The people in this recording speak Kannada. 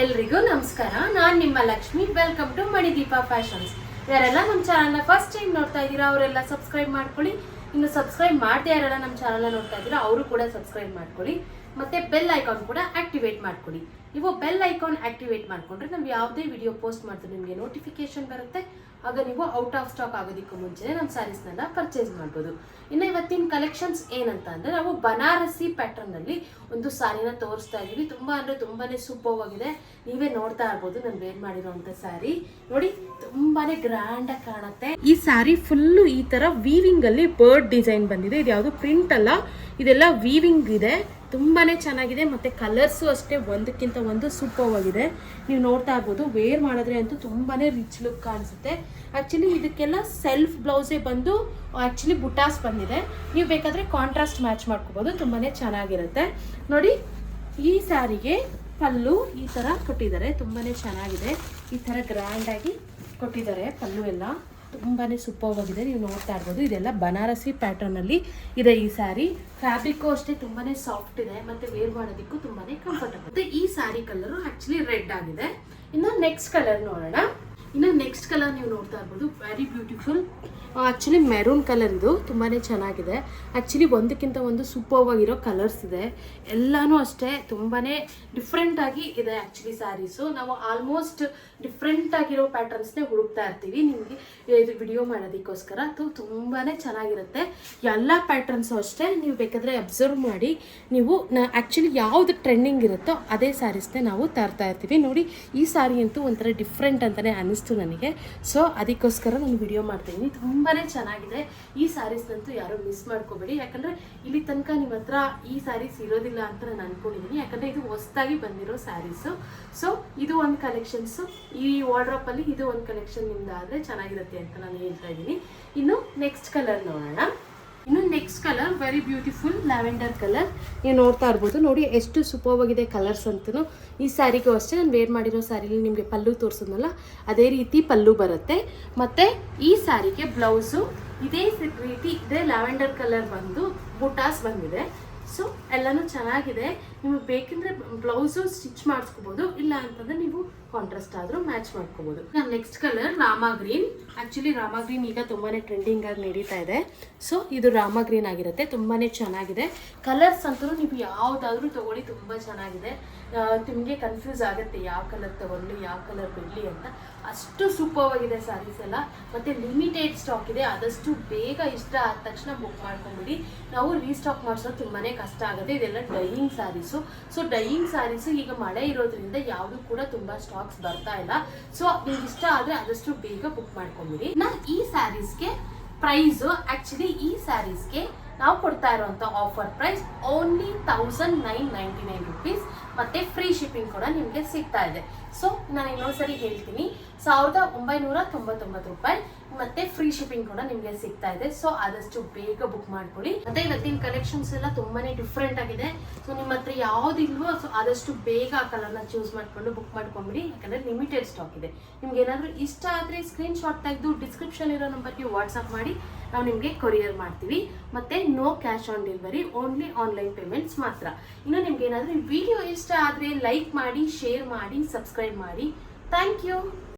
ಎಲ್ರಿಗೂ ನಮಸ್ಕಾರ. ನಾನು ನಿಮ್ಮ Lakshmi. Welcome to Manideepa fashions ಯಾರೆಲ್ಲ ನಮ್ಮ ಚಾನಲ್ನ ಫಸ್ಟ್ ಟೈಮ್ ನೋಡ್ತಾ ಇದ್ದೀರಾ, ಅವರೆಲ್ಲ ಸಬ್ಸ್ಕ್ರೈಬ್ ಮಾಡ್ಕೊಳ್ಳಿ. ಇನ್ನು ಸಬ್ಸ್ಕ್ರೈಬ್ ಮಾಡದೇ ಯಾರೆಲ್ಲ ನಮ್ಮ ಚಾನಲ್ನ ನೋಡ್ತಾ ಇದ್ದೀರಾ, ಅವರು ಕೂಡ ಸಬ್ಸ್ಕ್ರೈಬ್ ಮಾಡ್ಕೊಳ್ಳಿ. ಮತ್ತೆ ಬೆಲ್ ಐಕಾನ್ ಕೂಡ ಆಕ್ಟಿವೇಟ್ ಮಾಡ್ಕೊಳ್ಳಿ. ನೀವು ಬೆಲ್ ಐಕಾನ್ ಆಕ್ಟಿವೇಟ್ ಮಾಡ್ಕೊಂಡ್ರೆ ನಾವು ಯಾವುದೇ ವಿಡಿಯೋ ಪೋಸ್ಟ್ ಮಾಡಿದ್ರೆ ನಿಮಗೆ ನೋಟಿಫಿಕೇಶನ್ ಬರುತ್ತೆ. ಆಗ ನೀವು ಔಟ್ ಆಫ್ ಸ್ಟಾಕ್ ಆಗೋದಕ್ಕೂ ಮುಂಚೆನೇ ನಮ್ಮ ಸ್ಯಾರೀಸ್ನೆಲ್ಲ ಪರ್ಚೇಸ್ ಮಾಡ್ಬೋದು. ಇನ್ನು ಇವತ್ತಿನ ಕಲೆಕ್ಷನ್ಸ್ ಏನಂತ ಅಂದರೆ ನಾವು ಬನಾರಸಿ ಪ್ಯಾಟರ್ನಲ್ಲಿ ಒಂದು ಸಾರಿನ ತೋರಿಸ್ತಾ ಇದ್ದೀವಿ. ತುಂಬ ಅಂದರೆ ತುಂಬಾನೇ ಸೂಪರ್ ನೀವೇ ನೋಡ್ತಾ ಇರ್ಬೋದು ನಾನು ವೇರ್ ಮಾಡಿರೋವಂಥ ಸ್ಯಾರಿ ನೋಡಿ, ತುಂಬಾನೇ ಗ್ರ್ಯಾಂಡ್ ಆಗಿ ಕಾಣುತ್ತೆ. ಈ ಸ್ಯಾರಿ ಫುಲ್ಲು ಈ ತರ ವೀವಿಂಗಲ್ಲಿ ಬರ್ಡ್ ಡಿಸೈನ್ ಬಂದಿದೆ. ಇದು ಯಾವುದು ಪ್ರಿಂಟ್ ಅಲ್ಲ. ಇದೆಲ್ಲ ವೀವಿಂಗ್ ಇದೆ. ತುಂಬಾ ಚೆನ್ನಾಗಿದೆ. ಮತ್ತು ಕಲರ್ಸು ಅಷ್ಟೇ ಒಂದಕ್ಕಿಂತ ಒಂದು ಸೂಪರ್ ಆಗಿದೆ ನೀವು ನೋಡ್ತಾ ಇರ್ಬೋದು ವೇರ್ ಮಾಡಿದ್ರೆ ಅಂತೂ ತುಂಬಾ ರಿಚ್ ಲುಕ್ ಕಾಣಿಸುತ್ತೆ. ಆ್ಯಕ್ಚುಲಿ ಇದಕ್ಕೆಲ್ಲ ಸೆಲ್ಫ್ ಬ್ಲೌಸೇ ಬಂದು ಆ್ಯಕ್ಚುಲಿ ಬುಟಾಸ್ ಬಂದಿದೆ. ನೀವು ಬೇಕಾದರೆ ಕಾಂಟ್ರಾಸ್ಟ್ ಮ್ಯಾಚ್ ಮಾಡ್ಕೋಬೋದು. ತುಂಬಾ ಚೆನ್ನಾಗಿರುತ್ತೆ. ನೋಡಿ, ಈ ಸ್ಯಾರಿಗೆ ಪಲ್ಲು ಈ ಥರ ಕೊಟ್ಟಿದ್ದಾರೆ. ತುಂಬಾ ಚೆನ್ನಾಗಿದೆ. ಈ ಥರ ಗ್ರ್ಯಾಂಡಾಗಿ ಕೊಟ್ಟಿದ್ದಾರೆ ಪಲ್ಲು ಎಲ್ಲ. ತುಂಬಾನೇ ಸೂಪರ್ ಆಗಿದೆ ನೀವು ನೋಡ್ತಾ ಇರ್ಬೋದು. ಇದೆಲ್ಲ ಬನಾರಸಿ ಪ್ಯಾಟರ್ನ್ ಅಲ್ಲಿ ಇದೆ ಈ ಸ್ಯಾರಿ. ಫ್ಯಾಬ್ರಿಕ್ ಅಷ್ಟೇ ತುಂಬಾನೇ ಸಾಫ್ಟ್ ಇದೆ, ಮತ್ತೆ ವೇರ್ ಮಾಡೋದಿಕ್ಕೂ ತುಂಬಾನೇ ಕಂಫರ್ಟಬಲ್ ಈ ಸ್ಯಾರಿ ಕಲರ್ ಆಕ್ಚುಲಿ ರೆಡ್ ಆಗಿದೆ. ಇನ್ನು ನೆಕ್ಸ್ಟ್ ಕಲರ್ ನೋಡೋಣ. ಇನ್ನು ನೆಕ್ಸ್ಟ್ ಕಲರ್ ನೀವು ನೋಡ್ತಾ ಇರ್ಬೋದು. Very beautiful actually maroon colour ಇದು ತುಂಬಾ ಚೆನ್ನಾಗಿದೆ. ಆ್ಯಕ್ಚುಲಿ ಒಂದಕ್ಕಿಂತ ಒಂದು ಸೂಪರ್ ಆಗಿರೋ ಕಲರ್ಸ್ ಇದೆ. ಎಲ್ಲನೂ ಅಷ್ಟೇ ತುಂಬಾ ಡಿಫ್ರೆಂಟಾಗಿ ಇದೆ ಆ್ಯಕ್ಚುಲಿ ಸ್ಯಾರೀಸು ನಾವು ಆಲ್ಮೋಸ್ಟ್ ಡಿಫ್ರೆಂಟ್ ಆಗಿರೋ ಪ್ಯಾಟರ್ನ್ಸ್ನೇ ಹುಡುಕ್ತಾ ಇರ್ತೀವಿ. ನಿಮಗೆ ಇದು ವಿಡಿಯೋ ಮಾಡೋದಕ್ಕೋಸ್ಕರ. ಅದು ತುಂಬಾ ಚೆನ್ನಾಗಿರುತ್ತೆ. ಎಲ್ಲ ಪ್ಯಾಟರ್ನ್ಸು ಅಷ್ಟೇ ನೀವು ಬೇಕಾದರೆ ಅಬ್ಸರ್ವ್ ಮಾಡಿ ನೀವು ನಾ ಆ್ಯಕ್ಚುಲಿ ಯಾವ್ದು ಟ್ರೆಂಡಿಂಗ್ ಇರುತ್ತೋ ಅದೇ ಸ್ಯಾರೀಸ್ನೇ ನಾವು ತರ್ತಾ ಇರ್ತೀವಿ. ನೋಡಿ, ಈ ಸ್ಯಾರಿ ಅಂತೂ ಒಂಥರ ಡಿಫ್ರೆಂಟ್ ಅಂತಲೇ ಅನಿಸ್ತು ನನಗೆ. ಸೊ ಅದಕ್ಕೋಸ್ಕರ ನಾನು ವಿಡಿಯೋ ಮಾಡ್ತಾಯಿದ್ದೀನಿ ತುಂಬಾ ಚೆನ್ನಾಗಿದೆ. ಈ ಸ್ಯಾರೀಸ್ನಂತೂ ಯಾರೂ ಮಿಸ್ ಮಾಡ್ಕೋಬೇಡಿ. ಯಾಕಂದರೆ ಇಲ್ಲಿ ತನಕ ನಿಮ್ಮ ಹತ್ರ ಈ ಸ್ಯಾರೀಸ್ ಇರೋದಿಲ್ಲ ಅಂತ ನಾನು ಅಂದ್ಕೊಂಡಿದ್ದೀನಿ ಯಾಕಂದರೆ ಇದು ಹೊಸ್ದಾಗಿ ಬಂದಿರೋ ಸ್ಯಾರೀಸು ಸೊ ಇದು ಒಂದು ಕಲೆಕ್ಷನ್ಸು ಈ ವಾರ್ಡ್ರಾಪಲ್ಲಿ ಇದು ಒಂದು ಕಲೆಕ್ಷನ್ ನಿಮ್ದು ಆದರೆ ಚೆನ್ನಾಗಿರುತ್ತೆ ಅಂತ ನಾನು ಹೇಳ್ತಾ ಇದ್ದೀನಿ. ಇನ್ನು ನೆಕ್ಸ್ಟ್ ಕಲರ್ ನೋಡೋಣ. Colour very beautiful lavender colour ನೀವು ನೋಡ್ತಾ ಇರ್ಬೋದು. ನೋಡಿ, ಎಷ್ಟು ಸೂಪರ್ ಆಗಿದೆ ಕಲರ್ಸ್ ಅಂತೂ ಈ ಸ್ಯಾರಿಗೂ ಅಷ್ಟೇ, ನಾನು ವೇರ್ ಮಾಡಿರೋ ಸ್ಯಾರಿಲಿ ನಿಮಗೆ ಪಲ್ಲು ತೋರಿಸಿದ್ನಲ್ಲ, ಅದೇ ರೀತಿ ಪಲ್ಲು ಬರುತ್ತೆ. ಮತ್ತು ಈ ಸ್ಯಾರಿಗೆ ಬ್ಲೌಸು ಇದೇ ರೀತಿ, ಇದೇ ಲ್ಯಾವೆಂಡರ್ ಕಲರ್ ಬಂದು ಬುಟಾಸ್ ಬಂದಿದೆ. ಸೊ, ಎಲ್ಲನೂ ಚೆನ್ನಾಗಿದೆ. ನಿಮಗೆ ಬೇಕಂದ್ರೆ ಬ್ಲೌಸು ಸ್ಟಿಚ್ ಮಾಡಿಸ್ಕೋಬೋದು, ಇಲ್ಲ ಅಂತಂದ್ರೆ ನೀವು ಕಾಂಟ್ರಾಸ್ಟ್ ಆದರೂ ಮ್ಯಾಚ್ ಮಾಡ್ಕೋಬೋದು. Next colour rama green actually rama green ಈಗ ತುಂಬಾ ಟ್ರೆಂಡಿಂಗ್ ಆಗಿ ನಡೀತಾ ಇದೆ. ಸೊ ಇದು ರಾಮ ಗ್ರೀನ್ ಆಗಿರುತ್ತೆ ತುಂಬಾ ಚೆನ್ನಾಗಿದೆ. ಕಲರ್ಸ್ ಅಂತೂ ನೀವು ಯಾವುದಾದ್ರೂ ತಗೊಳ್ಳಿ, ತುಂಬ ಚೆನ್ನಾಗಿದೆ. ನಿಮಗೆ ಕನ್ಫ್ಯೂಸ್ ಆಗುತ್ತೆ ಯಾವ ಕಲರ್ ತಗೊಳ್ಳಿ ಯಾವ ಕಲರ್ ಬಿಡಲಿ ಅಂತ. ಅಷ್ಟು ಸೂಪರ್ ಆಗಿದೆ ಸ್ಯಾರೀಸ್ ಎಲ್ಲ. ಮತ್ತು ಲಿಮಿಟೆಡ್ ಸ್ಟಾಕ್ ಇದೆ, ಆದಷ್ಟು ಬೇಗ ಇಷ್ಟ ಆದ ತಕ್ಷಣ ಬುಕ್ ಮಾಡ್ಕೊಂಡ್ಬಿಡಿ ನಾವು ರೀಸ್ಟಾಕ್ ಮಾಡಿಸೋದು ತುಂಬಾ ಕಷ್ಟ ಆಗುತ್ತೆ. ಇದೆಲ್ಲ dyeing sarees so dyeing sarees ಈಗ ಮಳೆ ಇರೋದ್ರಿಂದ ಯಾವುದು ಕೂಡ ತುಂಬ ಸ್ಟಾಕ್ಸ್ ಬರ್ತಾ ಇಲ್ಲ. ಸೊ ನಿಮ್ಗೆ ಇಷ್ಟ ಆದರೆ ಆದಷ್ಟು ಬೇಗ ಬುಕ್ ಮಾಡ್ಕೊಂಬಿಡಿ. ನಾನು ಈ ಸ್ಯಾರೀಸ್ಗೆ ಪ್ರೈಸು ಆ್ಯಕ್ಚುಲಿ ಈ ಸ್ಯಾರೀಸ್ಗೆ ನಾವು ಕೊಡ್ತಾ ಇರುವಂಥ offer price only thousand nine ninety nine rupees ಮತ್ತು ಫ್ರೀ ಶಿಪ್ಪಿಂಗ್ ಕೂಡ ನಿಮಗೆ ಸಿಗ್ತಾ ಇದೆ. ಸೊ ನಾನು ಇನ್ನೊಂದ್ಸರಿ ಹೇಳ್ತೀನಿ. ಸಾವಿರದ ಒಂಬೈನೂರ ತೊಂಬತ್ತೊಂಬತ್ತು ರೂಪಾಯಿ. ಮತ್ತೆ ಫ್ರೀ ಶಿಪ್ಪಿಂಗ್ ಕೂಡ ನಿಮಗೆ ಸಿಗ್ತಾ ಇದೆ. ಸೊ ಆದಷ್ಟು ಬೇಗ ಬುಕ್ ಮಾಡ್ಕೊಳ್ಳಿ. ಮತ್ತೆ ಇವತ್ತಿನ ಕಲೆಕ್ಷನ್ಸ್ ಎಲ್ಲ ತುಂಬಾನೇ ಡಿಫ್ರೆಂಟ್ ಆಗಿದೆ. ಸೊ ನಿಮ್ಮ ಹತ್ರ ಯಾವ್ದಿಲ್ವೋ ಸೊ ಆದಷ್ಟು ಬೇಗ ಆ ಕಲರ್ನ ಚೂಸ್ ಮಾಡ್ಕೊಂಡು ಬುಕ್ ಮಾಡ್ಕೊಂಬಿಡಿ. ಯಾಕಂದ್ರೆ ಲಿಮಿಟೆಡ್ ಸ್ಟಾಕ್ ಇದೆ. ನಿಮ್ಗೆ ಏನಾದರೂ ಇಷ್ಟ ಆದರೆ ಸ್ಕ್ರೀನ್ ಶಾಟ್ ತೆಗೆದು ಡಿಸ್ಕ್ರಿಪ್ಷನ್ ಇರೋ ನಂಬರ್ಗೆ ವಾಟ್ಸಪ್ ಮಾಡಿ. ನಾವು ನಿಮಗೆ ಕೊರಿಯರ್ ಮಾಡ್ತೀವಿ. ಮತ್ತೆ no cash on delivery only online payments ಮಾತ್ರ. ಇನ್ನು ನಿಮ್ಗೆ ಏನಾದ್ರೂ ವಿಡಿಯೋ ಇಷ್ಟ ಆದರೆ ಲೈಕ್ ಮಾಡಿ ಶೇರ್ ಮಾಡಿ ಸಬ್ಸ್ಕ್ರೈಬ್ ಮಾಡಿ. Thank you